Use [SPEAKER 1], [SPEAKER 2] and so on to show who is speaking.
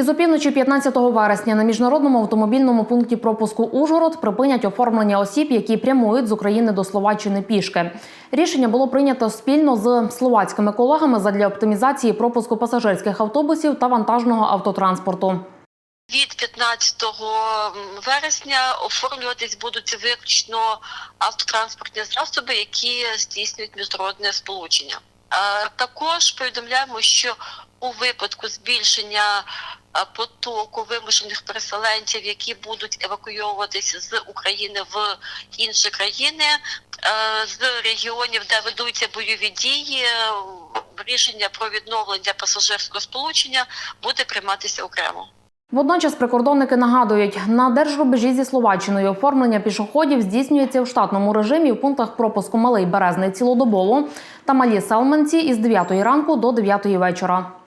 [SPEAKER 1] Із опівночі 15 вересня на міжнародному автомобільному пункті пропуску Ужгород припинять оформлення осіб, які прямують з України до Словаччини пішки. Рішення було прийнято спільно з словацькими колегами задля оптимізації пропуску пасажирських автобусів та вантажного автотранспорту.
[SPEAKER 2] Від 15 вересня оформлюватись будуть виключно автотранспортні засоби, які здійснюють міжнародне сполучення. Е, Також повідомляємо, що у випадку збільшення потоку вимушених переселенців, які будуть евакуйовуватись з України в інші країни, е, з регіонів, де ведуться бойові дії, е, рішення про відновлення пасажирського сполучення буде прийматися окремо.
[SPEAKER 1] Водночас прикордонники нагадують, на держрубежі зі Словаччиною оформлення пішоходів здійснюється в штатному режимі в пунктах пропуску Малий Березний цілодобово та Малі Селменці із 9 ранку до 9 вечора.